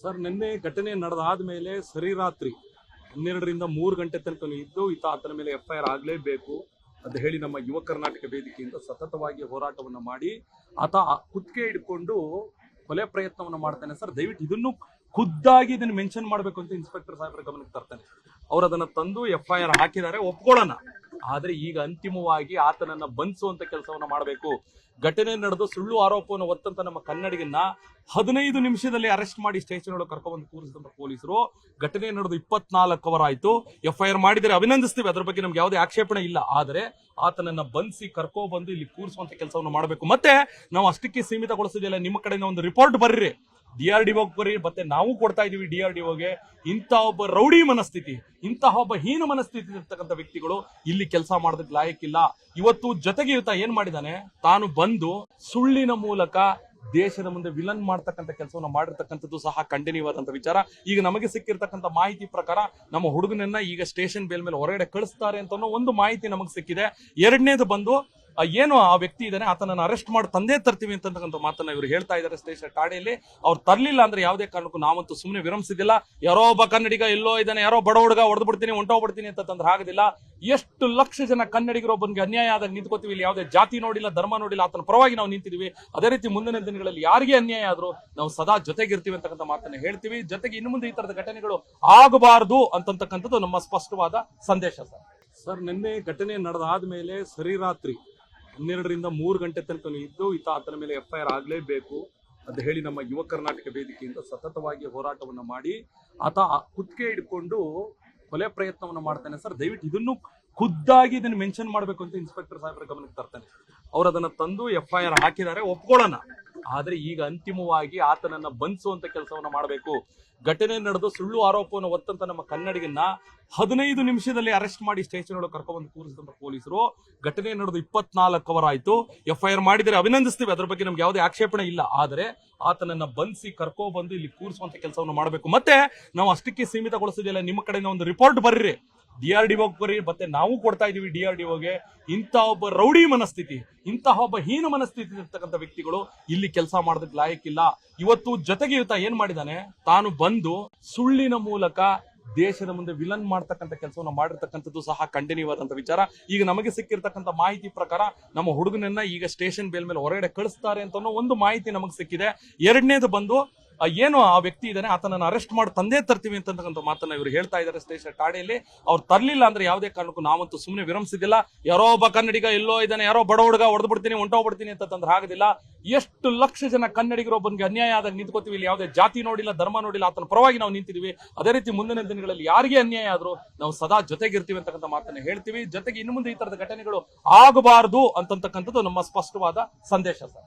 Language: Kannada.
ಸರ್, ನಿನ್ನೆ ಘಟನೆ ನಡೆದಾದ್ಮೇಲೆ ಸರಿ ರಾತ್ರಿ ಹನ್ನೆರಡರಿಂದ ಮೂರು ಗಂಟೆ ತನಕ ಇದ್ದು ಈತ ಆತನ ಮೇಲೆ ಎಫ್ ಐ ಆರ್ ಆಗಲೇಬೇಕು ಅಂತ ಹೇಳಿ ನಮ್ಮ ಯುವ ಕರ್ನಾಟಕ ವೇದಿಕೆಯಿಂದ ಸತತವಾಗಿ ಹೋರಾಟವನ್ನು ಮಾಡಿ ಆತ ಕುತ್ತಿಗೆ ಹಿಡ್ಕೊಂಡು ಕೊಲೆ ಪ್ರಯತ್ನವನ್ನು ಮಾಡ್ತಾನೆ. ಸರ್, ದಯವಿಟ್ಟು ಇದನ್ನು ಖುದ್ದಾಗಿ ಇದನ್ನು ಮೆನ್ಷನ್ ಮಾಡಬೇಕು ಅಂತ ಇನ್ಸ್ಪೆಕ್ಟರ್ ಸಾಹೇಬ್ರ ಗಮನಕ್ಕೆ ತರ್ತಾನೆ. ಅವ್ರು ಅದನ್ನ ತಂದು ಎಫ್ ಐ ಆರ್ ಹಾಕಿದ್ದಾರೆ. ಒಪ್ಕೊಳ್ಳೋಣ. ಆದ್ರೆ ಈಗ ಅಂತಿಮವಾಗಿ ಆತನನ್ನ ಬಂಧಿಸುವಂತ ಕೆಲಸವನ್ನ ಮಾಡಬೇಕು. ಘಟನೆ ನಡೆದು ಸುಳ್ಳು ಆರೋಪವನ್ನು ಹೊತ್ತಂತ ನಮ್ಮ ಕನ್ನಡಿಗನ್ನ ಹದಿನೈದು ನಿಮಿಷದಲ್ಲಿ ಅರೆಸ್ಟ್ ಮಾಡಿ ಸ್ಟೇಷನ್ ಒಳಗೆ ಕರ್ಕೊಂಡ್ಬಂದು ಕೂರಿಸಿದಂತ ಪೊಲೀಸರು. ಘಟನೆ ನಡೆದು ಇಪ್ಪತ್ನಾಲ್ಕು ಅವರ್ ಆಯ್ತು ಎಫ್ ಆರ್ ಮಾಡಿದರೆ ಅಭಿನಂದಿಸ್ತೀವಿ. ಅದ್ರ ಬಗ್ಗೆ ನಮ್ಗೆ ಯಾವುದೇ ಆಕ್ಷೇಪಣೆ ಇಲ್ಲ. ಆದರೆ ಆತನನ್ನ ಬಂಧಿಸಿ ಕರ್ಕೊ ಬಂದು ಇಲ್ಲಿ ಕೂರಿಸುವಂತ ಕೆಲಸವನ್ನು ಮಾಡಬೇಕು. ಮತ್ತೆ ನಾವು ಅಷ್ಟಕ್ಕೆ ಸೀಮಿತಗೊಳಿಸಿದೆಯಲ್ಲ ನಿಮ್ಮ ಕಡೆಯಿಂದ ಒಂದು ರಿಪೋರ್ಟ್ ಬರ್ರಿ. ಡಿ ಆರ್ ಡಿ ಬರ್ರಿ ಮತ್ತೆ ನಾವು ಕೊಡ್ತಾ ಇದೀವಿ ಡಿ ಆರ್ ಡಿ ಓಗೆ ಇಂಥ ಒಬ್ಬ ರೌಡಿ ಮನಸ್ಥಿತಿ ಇಂತಹ ಒಬ್ಬ ಹೀನ ಮನಸ್ಥಿತಿ ಇರ್ತಕ್ಕಂಥ ವ್ಯಕ್ತಿಗಳು ಇಲ್ಲಿ ಕೆಲಸ ಮಾಡೋದಕ್ಕೆ ಲಾಯಕ್ಕಿಲ್ಲ ಇವತ್ತು ಜೊತೆಗೆ ಇವತ್ತ ಏನ್ ಮಾಡಿದಾನೆ ತಾನು ಬಂದು ಸುಳ್ಳಿನ ಮೂಲಕ ದೇಶದ ಮುಂದೆ ವಿಲನ್ ಮಾಡ್ತಕ್ಕಂಥ ಕೆಲಸವನ್ನು ಮಾಡಿರ್ತಕ್ಕಂಥದ್ದು ಸಹ ಖಂಡನೀಯವಾದಂತ ವಿಚಾರ. ಈಗ ನಮಗೆ ಸಿಕ್ಕಿರ್ತಕ್ಕಂಥ ಮಾಹಿತಿ ಪ್ರಕಾರ ನಮ್ಮ ಹುಡುಗನನ್ನ ಈಗ ಸ್ಟೇಷನ್ ಬೇಲ್ ಮೇಲೆ ಹೊರಗಡೆ ಕಳಿಸ್ತಾರೆ ಅಂತ ಒಂದು ಮಾಹಿತಿ ನಮಗೆ ಸಿಕ್ಕಿದೆ. ಎರಡನೇದು ಬಂದು ಏನು ಆ ವ್ಯಕ್ತಿ ಇದ್ದಾನೆ, ಆತನನ್ನು ಅರೆಸ್ಟ್ ಮಾಡಿ, ತಂದೆ ತರ್ತೀವಿ ಅಂತಕ್ಕಂಥ ಮಾತನ್ನ ಇವರು ಹೇಳ್ತಾ ಇದ್ದಾರೆ ಸ್ಟೇಷನ್ ಠಾಣೆಯಲ್ಲಿ. ಅವ್ರು ತರಲಿಲ್ಲ ಅಂದ್ರೆ ಯಾವುದೇ ಕಾರಣಕ್ಕೂ ನಾವಂತೂ ಸುಮ್ಮನೆ ವಿರಮಿಸಿದಿಲ್ಲ ಯಾರೋ ಒಬ್ಬ ಕನ್ನಡಿಗ ಎಲ್ಲೋ ಇದ್ದಾನೆ, ಯಾರೋ ಬಡ ಹುಡುಗ ಹೊಡೆದ್ಬಿಡ್ತೀನಿ ಹೊಂಟೋಗ್ಬಿಡ್ತೀನಿ ಅಂತ ತಂದ್ರೆ ಆಗೋದಿಲ್ಲ ಎಷ್ಟು ಲಕ್ಷ ಜನ ಕನ್ನಡಿಗರೊಬ್ಬನಿಗೆ ಅನ್ಯಾಯ ಆದಾಗ ನಿಂತ್ಕೋತೀವಿ, ಇಲ್ಲಿ ಯಾವುದೇ ಜಾತಿ ನೋಡಿಲ್ಲ, ಧರ್ಮ ನೋಡಿಲ್ಲ, ಆತನ ಪರವಾಗಿ ನಾವು ನಿಂತಿದ್ದೀವಿ ಅದೇ ರೀತಿ ಮುಂದಿನ ದಿನಗಳಲ್ಲಿ ಯಾರಿಗೆ ಅನ್ಯಾಯ ಆದರೂ ನಾವು ಸದಾ ಜೊತೆಗಿರ್ತೀವಿ ಅಂತಕ್ಕಂಥ ಮಾತನ್ನ ಹೇಳ್ತೀವಿ. ಜೊತೆಗೆ ಇನ್ನು ಮುಂದೆ ಈ ತರದ ಘಟನೆಗಳು ಆಗಬಾರದು ಅಂತಕ್ಕಂಥದ್ದು ನಮ್ಮ ಸ್ಪಷ್ಟವಾದ ಸಂದೇಶ ಸರ್. ಸರ್, ನಿನ್ನೆ ಘಟನೆ ನಡೆದಾದ್ಮೇಲೆ ಸರಿ ರಾತ್ರಿ ಹನ್ನೆರಡರಿಂದ ಮೂರು ಗಂಟೆ ತನಕ ಇದ್ದು, ಈತ ಆತನ ಮೇಲೆ ಎಫ್ ಐ ಆರ್ ಆಗಲೇಬೇಕು ಅಂತ ಹೇಳಿ ನಮ್ಮ ಯುವ ಕರ್ನಾಟಕ ವೇದಿಕೆಯಿಂದ ಸತತವಾಗಿ ಹೋರಾಟವನ್ನು ಮಾಡಿ ಆತ ಕುತ್ತಿಗೆ ಹಿಡ್ಕೊಂಡು ಕೊಲೆ ಪ್ರಯತ್ನವನ್ನು ಮಾಡ್ತಾನೆ ಸರ್. ದಯವಿಟ್ಟು ಇದನ್ನು ಖುದ್ದಾಗಿ ಇದನ್ನ ಮೆನ್ಷನ್ ಮಾಡಬೇಕು ಅಂತ ಇನ್ಸ್ಪೆಕ್ಟರ್ ಸಾಹೇಬ್ರ ಗಮನಕ್ಕೆ ತರ್ತಾನೆ. ಅವ್ರು ಅದನ್ನ ತಂದು ಎಫ್ ಐ ಆರ್ ಹಾಕಿದ್ದಾರೆ, ಒಪ್ಕೊಳ್ಳೋಣ. ಆದ್ರೆ ಈಗ ಅಂತಿಮವಾಗಿ ಆತನನ್ನ ಬಂಧಿಸುವಂತ ಕೆಲಸವನ್ನ ಮಾಡಬೇಕು. ಘಟನೆ ನಡೆದು ಸುಳ್ಳು ಆರೋಪವನ್ನು ಹೊತ್ತಂತ ನಮ್ಮ ಕನ್ನಡಿಗನ್ನ ಹದಿನೈದು ನಿಮಿಷದಲ್ಲಿ ಅರೆಸ್ಟ್ ಮಾಡಿ ಸ್ಟೇಷನ್ ಒಳಗೆ ಕರ್ಕೊಂಡ್ಬಂದು ಕೂರಿಸಿದಂತ ಪೊಲೀಸರು. ಘಟನೆ ನಡೆದು ಇಪ್ಪತ್ನಾಲ್ಕು ಅವರ್ ಆಯ್ತು. ಎಫ್ ಐ ಆರ್ ಮಾಡಿದರೆ ಅಭಿನಂದಿಸ್ತೀವಿ. ಅದ್ರ ಬಗ್ಗೆ ನಮ್ಗೆ ಯಾವುದೇ ಆಕ್ಷೇಪಣೆ ಇಲ್ಲ. ಆದರೆ ಆತನನ್ನ ಬಂಧಿಸಿ ಕರ್ಕೊಬಂದು ಇಲ್ಲಿ ಕೂರಿಸುವಂತ ಕೆಲಸವನ್ನು ಮಾಡಬೇಕು. ಮತ್ತೆ ನಾವು ಅಷ್ಟಕ್ಕೆ ಸೀಮಿತಗೊಳಿಸಿದೆಯಲ್ಲ ನಿಮ್ಮ ಕಡೆಯಿಂದ ಒಂದು ರಿಪೋರ್ಟ್ ಬರ್ರಿ. ಡಿ ಆರ್ ಡಿ ಮತ್ತೆ ನಾವು ಕೊಡ್ತಾ ಇದೀವಿ ಡಿ ಆರ್ ಡಿ ಓಗೆ ಒಬ್ಬ ರೌಡಿ ಮನಸ್ಥಿತಿ ಇಂತಹ ಒಬ್ಬ ಹೀನ ಮನಸ್ಥಿತಿ ಇರ್ತಕ್ಕಂಥ ವ್ಯಕ್ತಿಗಳು ಇಲ್ಲಿ ಕೆಲಸ ಮಾಡೋದಕ್ಕೆ ಲಾಯಕ್ಕಿಲ್ಲ. ಇವತ್ತು ಜೊತೆಗೆ ಈತ ಏನ್ ಮಾಡಿದಾನೆ ತಾನು ಬಂದು ಸುಳ್ಳಿನ ಮೂಲಕ ದೇಶದ ಮುಂದೆ ವಿಲನ್ ಮಾಡ್ತಕ್ಕಂಥ ಕೆಲಸವನ್ನು ಮಾಡಿರ್ತಕ್ಕಂಥದ್ದು ಸಹ ಖಂಡನೀಯವಾದಂತ ವಿಚಾರ. ಈಗ ನಮಗೆ ಸಿಕ್ಕಿರ್ತಕ್ಕಂಥ ಮಾಹಿತಿ ಪ್ರಕಾರ ನಮ್ಮ ಹುಡುಗನನ್ನ ಈಗ ಸ್ಟೇಷನ್ ಬೇಲ್ ಮೇಲೆ ಹೊರಗಡೆ ಕಳಿಸ್ತಾರೆ ಅಂತ ಒಂದು ಮಾಹಿತಿ ನಮಗೆ ಸಿಕ್ಕಿದೆ. ಎರಡನೇದು ಬಂದು ಏನು ಆ ವ್ಯಕ್ತಿ ಇದ್ದಾನೆ, ಆತನನ್ನು ಅರೆಸ್ಟ್ ಮಾಡಿ, ತಂದೇ ತರ್ತೀವಿ ಅಂತಕ್ಕಂಥ ಮಾತನ್ನ ಇವರು ಹೇಳ್ತಾ ಇದ್ದಾರೆ ಸ್ಟೇಷನ್ ಠಾಣೆಯಲ್ಲಿ. ಅವ್ರು ತರಲಿಲ್ಲ ಅಂದ್ರೆ ಯಾವುದೇ ಕಾರಣಕ್ಕೂ ನಾವಂತೂ ಸುಮ್ಮನೆ ವಿರಮಿಸಿದಿಲ್ಲ ಯಾರೋ ಒಬ್ಬ ಕನ್ನಡಿಗ ಎಲ್ಲೋ ಇದ್ದಾನೆ, ಯಾರೋ ಬಡ ಹುಡುಗ ಹೊಡೆದು ಬಿಡ್ತೀನಿ ಹೊಂಟೋಗ್ಬಿಡ್ತೀನಿ ಅಂತ ತಂದ್ರೆ ಆಗೋದಿಲ್ಲ ಎಷ್ಟು ಲಕ್ಷ ಜನ ಕನ್ನಡಿಗರು ಒಬ್ಬನಿಗೆ ಅನ್ಯಾಯ ಆದಾಗ ನಿಂತ್ಕೋತೀವಿ, ಇಲ್ಲಿ ಯಾವುದೇ ಜಾತಿ ನೋಡಿಲ್ಲ, ಧರ್ಮ ನೋಡಿಲ್ಲ, ಆತನ ಪರವಾಗಿ ನಾವು ನಿಂತಿದ್ದೀವಿ. ಅದೇ ರೀತಿ ಮುಂದಿನ ದಿನಗಳಲ್ಲಿ ಯಾರಿಗೆ ಅನ್ಯಾಯ ಆದರೂ ನಾವು ಸದಾ ಜೊತೆಗಿರ್ತೀವಿ ಅಂತಕ್ಕಂಥ ಮಾತನ್ನ ಹೇಳ್ತೀವಿ. ಜೊತೆಗೆ ಇನ್ನು ಮುಂದೆ ಈ ತರದ ಘಟನೆಗಳು ಆಗಬಾರದು ಅಂತಕ್ಕಂಥದ್ದು ನಮ್ಮ ಸ್ಪಷ್ಟವಾದ ಸಂದೇಶ ಸರ್.